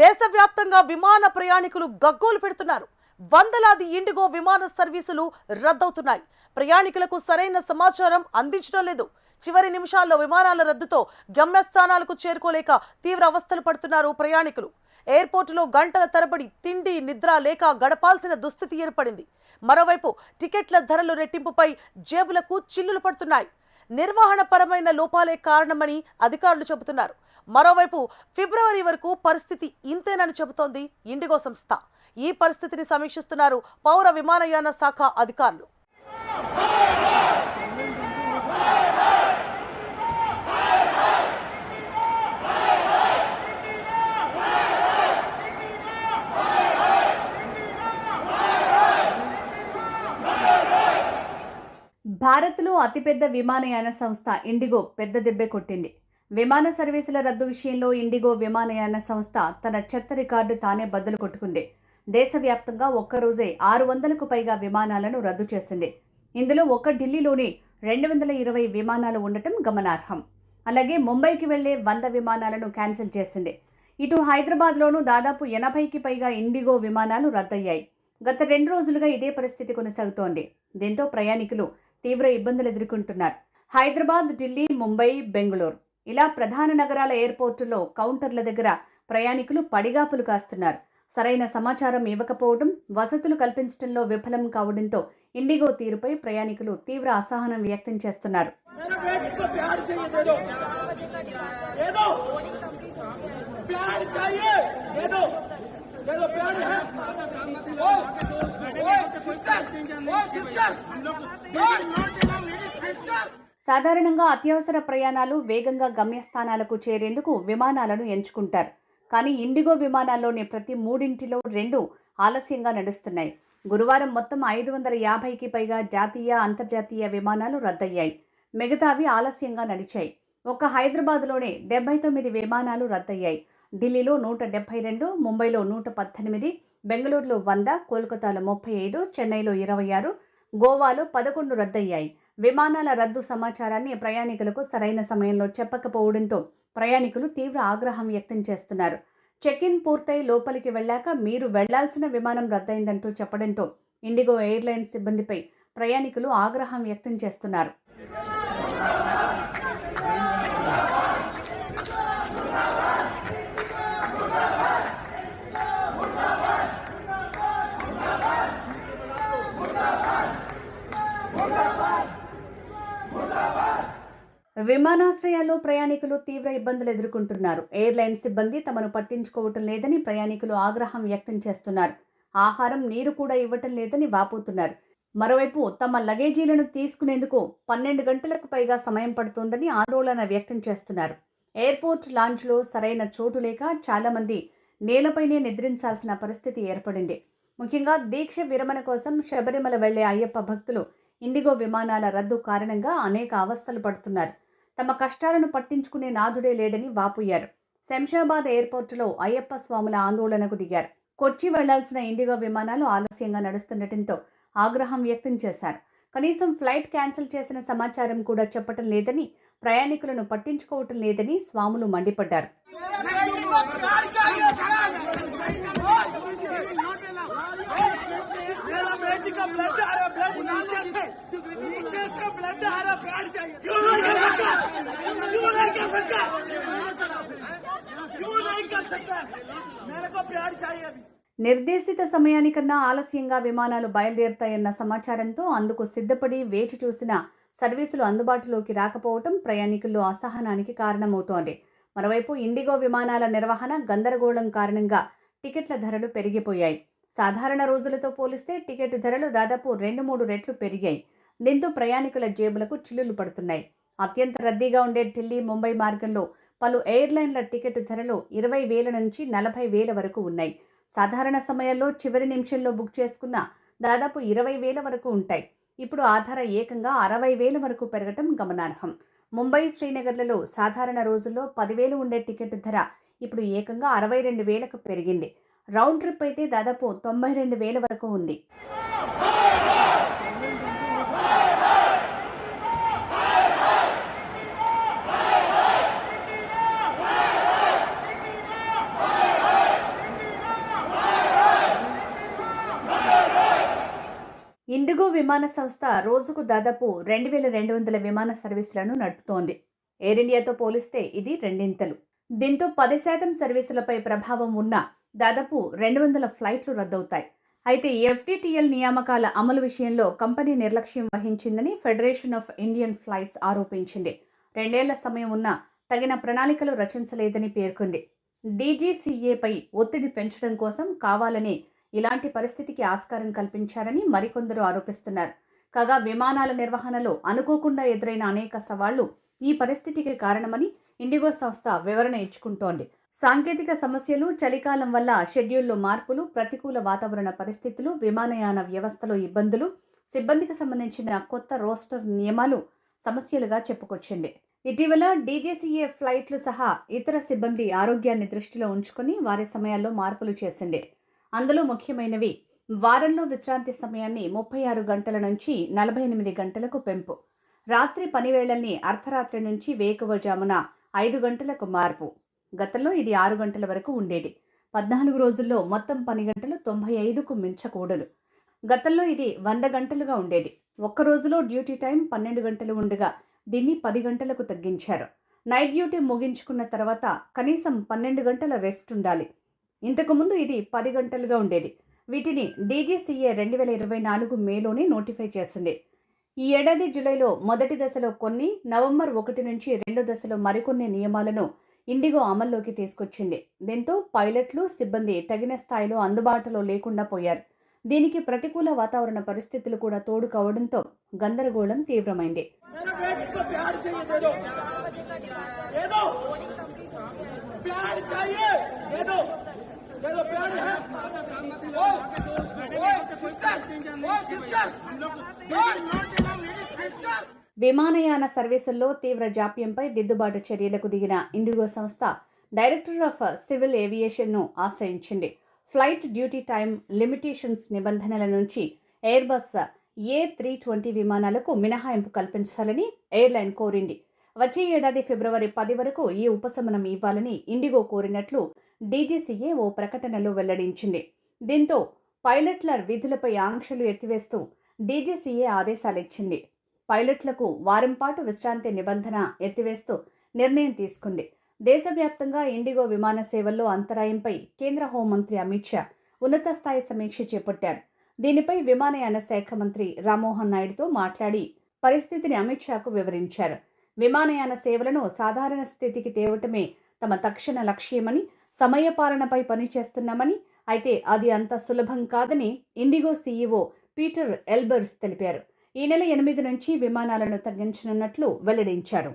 దేశవ్యాప్తంగా విమాన ప్రయాణికులు గగ్గోలు పెడుతున్నారు. వందలాది ఇండిగో విమాన సర్వీసులు రద్దవుతున్నాయి. ప్రయాణికులకు సరైన సమాచారం అందించడం లేదు. చివరి నిమిషాల్లో విమానాల రద్దుతో గమ్యస్థానాలకు చేరుకోలేక తీవ్ర అవస్థలు పడుతున్నారు ప్రయాణికులు. ఎయిర్పోర్టులో గంటల తరబడి తిండి నిద్ర లేక గడపాల్సిన దుస్థితి ఏర్పడింది. మరోవైపు టికెట్ల ధరలు రెట్టింపుపై జేబులకు చిల్లులు పడుతున్నాయి. నిర్వహణపరమైన లోపాలే కారణమని అధికారులు చెబుతున్నారు. మరోవైపు ఫిబ్రవరి వరకు పరిస్థితి ఇంతేనని చెబుతోంది ఇండిగో సంస్థ. ఈ పరిస్థితిని సమీక్షిస్తున్నారు పౌర విమానయాన శాఖ అధికారులు. భారత్లో అతిపెద్ద విమానయాన సంస్థ ఇండిగో పెద్ద దెబ్బే కొట్టింది. విమాన సర్వీసుల రద్దు విషయంలో ఇండిగో విమానయాన సంస్థ తన చెత్త రికార్డు తానే బద్దలు కొట్టుకుంది. దేశవ్యాప్తంగా ఒక్కరోజే ఆరు వందలకు పైగా విమానాలను రద్దు చేసింది. ఇందులో ఒక్క ఢిల్లీలోనే రెండు వందల ఇరవై విమానాలు ఉండటం గమనార్హం. అలాగే ముంబైకి వెళ్ళే వంద విమానాలను క్యాన్సిల్ చేసింది. ఇటు హైదరాబాద్లోనూ దాదాపు ఎనభైకి పైగా ఇండిగో విమానాలు రద్దయ్యాయి. గత రెండు రోజులుగా ఇదే పరిస్థితి కొనసాగుతోంది. దీంతో ప్రయాణికులు తీవ్ర ఇబ్బందులు ఎదుర్కొంటున్నారు. హైదరాబాద్ ఢిల్లీ ముంబై బెంగళూరు ఇలా ప్రధాన నగరాల ఎయిర్పోర్టుల్లో కౌంటర్ల దగ్గర ప్రయాణికులు పడిగాపులు కాస్తున్నారు. సరైన సమాచారం ఇవ్వకపోవడం వసతులు కల్పించడంలో విఫలం కావడంతో ఇండిగో తీరుపై ప్రయాణికులు తీవ్ర అసహనం వ్యక్తం చేస్తున్నారు. मेरे बेटे को प्यार चाहिए दे दो दे दो प्यार चाहिए दे दो दे दो प्यार है ओ ओ सिस्टर ओ सिस्टर सिस्टर సాధారణంగా అత్యవసర ప్రయాణాలు వేగంగా గమ్యస్థానాలకు చేరేందుకు విమానాలను ఎంచుకుంటారు కానీ ఇండిగో విమానాల్లోని ప్రతి మూడింటిలో రెండు ఆలస్యంగా నడుస్తున్నాయి గురువారం మొత్తం ఐదు వందల యాభైకి పైగా జాతీయ అంతర్జాతీయ విమానాలు రద్దయ్యాయి మిగతావి ఆలస్యంగా నడిచాయి ఒక్క హైదరాబాద్లోనే డెబ్బై తొమ్మిది విమానాలు రద్దయ్యాయి ఢిల్లీలో నూట డెబ్బై రెండు ముంబైలో నూట పద్దెనిమిది బెంగళూరులో వంద కోల్కతాలో ముప్పై ఐదు చెన్నైలో ఇరవై ఆరు గోవాలో పదకొండు రద్దయ్యాయి. విమానాల రద్దు సమాచారాన్ని ప్రయాణికులకు సరైన సమయంలో చెప్పకపోవడంతో ప్రయాణికులు తీవ్ర ఆగ్రహం వ్యక్తం చేస్తున్నారు. చెక్ ఇన్ పూర్తయి లోపలికి వెళ్ళాక మీరు వెళ్ళాల్సిన విమానం రద్దయిందంటూ చెప్పడంతో ఇండిగో ఎయిర్లైన్స్ సిబ్బందిపై ప్రయాణికులు ఆగ్రహం వ్యక్తం చేస్తున్నారు. విమానాశ్రయాల్లో ప్రయాణికులు తీవ్ర ఇబ్బందులు ఎదుర్కొంటున్నారు. ఎయిర్లైన్ సిబ్బంది తమను పట్టించుకోవటం లేదని ప్రయాణికులు ఆగ్రహం వ్యక్తం చేస్తున్నారు. ఆహారం నీరు కూడా ఇవ్వటం లేదని వాపోతున్నారు. మరోవైపు తమ లగేజీలను తీసుకునేందుకు పన్నెండు గంటలకు పైగా సమయం పడుతోందని ఆందోళన వ్యక్తం చేస్తున్నారు. ఎయిర్పోర్ట్ లాంచ్లో సరైన చోటు లేక చాలామంది నేలపైనే నిద్రించాల్సిన పరిస్థితి ఏర్పడింది. ముఖ్యంగా దీక్ష విరమణ కోసం శబరిమల వెళ్ళే అయ్యప్ప భక్తులు ఇండిగో విమానాల రద్దు కారణంగా అనేక అవస్థలు పడుతున్నారు. తమ కష్టాలను పట్టించుకునే నాదుడే లేడని వాపోయారు శంషాబాద్ ఎయిర్పోర్టులో అయ్యప్ప స్వాముల ఆందోళనకు దిగారు కొచ్చి వెళ్ళాల్సిన ఇండిగో విమానాలు ఆలస్యంగా నడుస్తుండటంతో ఆగ్రహం వ్యక్తం చేశారు కనీసం ఫ్లైట్ క్యాన్సిల్ చేసిన సమాచారం కూడా చెప్పటం లేదని ప్రయాణికులను పట్టించుకోవటం లేదని స్వాములు మండిపడ్డారు मेरे बेटे को प्यार चाहिए मेरा बेटी का ब्लड आ रहा ब्लड नीचे से नीचे से ब्लड आ रहा प्यार चाहिए क्यों नहीं कर सकता क्यों नहीं कर सकता क्यों नहीं कर सकता मेरे को प्यार चाहिए अभी నిర్దేశిత సమయానికన్నా ఆలస్యంగా విమానాలు బయలుదేరుతాయన్న సమాచారంతో అందుకు సిద్ధపడి వేచి చూసిన సర్వీసులు అందుబాటులోకి రాకపోవటం ప్రయాణికుల్లో అసహనానికి కారణమవుతోంది మరోవైపు ఇండిగో విమానాల నిర్వహణ గందరగోళం కారణంగా టికెట్ల ధరలు పెరిగిపోయాయి సాధారణ రోజులతో పోలిస్తే టికెట్ ధరలు దాదాపు రెండు మూడు రెట్లు పెరిగాయి దీంతో ప్రయాణికుల జేబులకు చిల్లులు పడుతున్నాయి. అత్యంత రద్దీగా ఉండే ఢిల్లీ ముంబై మార్గంలో పలు ఎయిర్లైన్ల టికెట్ ధరలు ఇరవై వేల నుంచి నలభై వేల వరకు ఉన్నాయి. సాధారణ సమయాల్లో చివరి నిమిషంలో బుక్ చేసుకున్న దాదాపు ఇరవై వేల వరకు ఉంటాయి. ఇప్పుడు ఆ ధర ఏకంగా అరవై వేల వరకు పెరగటం గమనార్హం. ముంబై శ్రీనగర్లలో సాధారణ రోజుల్లో పదివేలు ఉండే టికెట్ ధర ఇప్పుడు ఏకంగా అరవై రెండు వేలకు పెరిగింది. రౌండ్ ట్రిప్ అయితే దాదాపు తొంభై రెండు వేల వరకు ఉంది ఇండిగో విమాన సంస్థ రోజుకు దాదాపు రెండు వేల రెండు వందల విమాన సర్వీసులను నడుపుతోంది. ఎయిర్ ఇండియాతో పోలిస్తే ఇది రెండింతలు. దీంతో పది శాతం సర్వీసులపై ప్రభావం ఉన్న దాదాపు రెండు వందల ఫ్లైట్లు రద్దవుతాయి. అయితే ఎఫ్డిటిఎల్ నియామకాల అమలు విషయంలో కంపెనీ నిర్లక్ష్యం వహించిందని ఫెడరేషన్ ఆఫ్ ఇండియన్ ఫ్లైట్స్ ఆరోపించింది. రెండేళ్ళ సమయం ఉన్నా తగిన ప్రణాళికలు రచించలేదని పేర్కొంది. డీజీసీఏపై ఒత్తిడి పెంచడం కోసం కావాలని ఇలాంటి పరిస్థితికి ఆస్కారం కల్పించారని మరికొందరు ఆరోపిస్తున్నారు. కాగా విమానాల నిర్వహణలో అనుకోకుండా ఎదురైన అనేక సవాళ్ళు ఈ పరిస్థితికి కారణమని ఇండిగో సంస్థ వివరణ ఇచ్చుకుంటోంది. సాంకేతిక సమస్యలు చలికాలం వల్ల షెడ్యూల్లో మార్పులు ప్రతికూల వాతావరణ పరిస్థితులు విమానయాన వ్యవస్థలో ఇబ్బందులు సిబ్బందికి సంబంధించిన కొత్త రోస్టర్ నియమాలు సమస్యలుగా చెప్పుకొచ్చింది. ఇటీవల డీజీసీఏ ఫ్లైట్లు సహా ఇతర సిబ్బంది ఆరోగ్యాన్ని దృష్టిలో ఉంచుకొని వారి సమయాల్లో మార్పులు చేసింది. అందులో ముఖ్యమైనవి. వారంలో విశ్రాంతి సమయాన్ని ముప్పై ఆరు గంటల నుంచి నలభై ఎనిమిది గంటలకు పెంపు. రాత్రి పనివేళల్ని అర్ధరాత్రి నుంచి వేకువజామున ఐదు గంటలకు మార్పు. గతంలో ఇది ఆరు గంటల వరకు ఉండేది. పద్నాలుగు రోజుల్లో మొత్తం పని గంటలు తొంభై ఐదుకు మించకూడదు. గతంలో ఇది వంద గంటలుగా ఉండేది. ఒక్క రోజులో డ్యూటీ టైం పన్నెండు గంటలు ఉండగా దీన్ని పది గంటలకు తగ్గించారు. నైట్ డ్యూటీ ముగించుకున్న తర్వాత కనీసం పన్నెండు గంటల రెస్ట్ ఉండాలి. ఇంతకుముందు ఇది పది గంటలుగా ఉండేది వీటిని డీజీసీఏ రెండు వేల ఇరవై నాలుగు మేలోనే నోటిఫై చేసింది ఈ ఏడాది జూలైలో మొదటి దశలో కొన్ని నవంబర్ ఒకటి నుంచి రెండో దశలో మరికొన్ని నియమాలను ఇండిగో అమల్లోకి తీసుకొచ్చింది దీంతో పైలట్లు సిబ్బంది తగిన స్థాయిలో అందుబాటులో లేకుండా పోయారు దీనికి ప్రతికూల వాతావరణ పరిస్థితులు కూడా తోడు కావడంతో గందరగోళం తీవ్రమైంది मेरा बेटे को प्यार चाहिए दे दो दे दो प्यार चाहिए दे दो दे दो प्यार है ओ, ओ, सिस्टर, ओ, सिस्टर, सिस्टर విమానయాన సర్వీసుల్లో తీవ్ర జాప్యంపై దిద్దుబాటు చర్యలకు దిగిన ఇండిగో సంస్థ డైరెక్టర్ ఆఫ్ సివిల్ ఏవియేషన్ను ఆశ్రయించింది ఫ్లైట్ డ్యూటీ టైం లిమిటేషన్స్ నిబంధనల నుంచి ఎయిర్బస్ ఏ త్రీ ట్వంటీ విమానాలకు మినహాయింపు కల్పించాలని ఎయిర్లైన్ కోరింది వచ్చే ఏడాది ఫిబ్రవరి పది వరకు ఈ ఉపశమనం ఇవ్వాలని ఇండిగో కోరినట్లు డీజీసీఏ ఓ ప్రకటనలో వెల్లడించింది. దీంతో పైలట్ల విధులపై ఆంక్షలు ఎత్తివేస్తూ డీజీసీఏ ఆదేశాలిచ్చింది. పైలట్లకు వారం పాటు విశ్రాంతి నిబంధన ఎత్తివేస్తూ నిర్ణయం తీసుకుంది. దేశవ్యాప్తంగా ఇండిగో విమాన సేవల్లో అంతరాయంపై కేంద్ర హోంమంత్రి అమిత్ షా ఉన్నత స్థాయి సమీక్ష చేపట్టారు. దీనిపై విమానయాన శాఖ మంత్రి రామ్మోహన్ నాయుడుతో మాట్లాడి పరిస్థితిని అమిత్ షాకు వివరించారు. విమానయాన సేవలను సాధారణ స్థితికి తేవటమే తమ తక్షణ లక్ష్యమని సమయపాలనపై పనిచేస్తున్నామని అయితే అది అంత సులభం కాదని ఇండిగో సీఈఓ పీటర్ ఎల్బర్స్ తెలిపారు. ఈ నెల ఎనిమిది నుంచి విమానాలను తగ్గించనున్నట్లు వెల్లడించారు.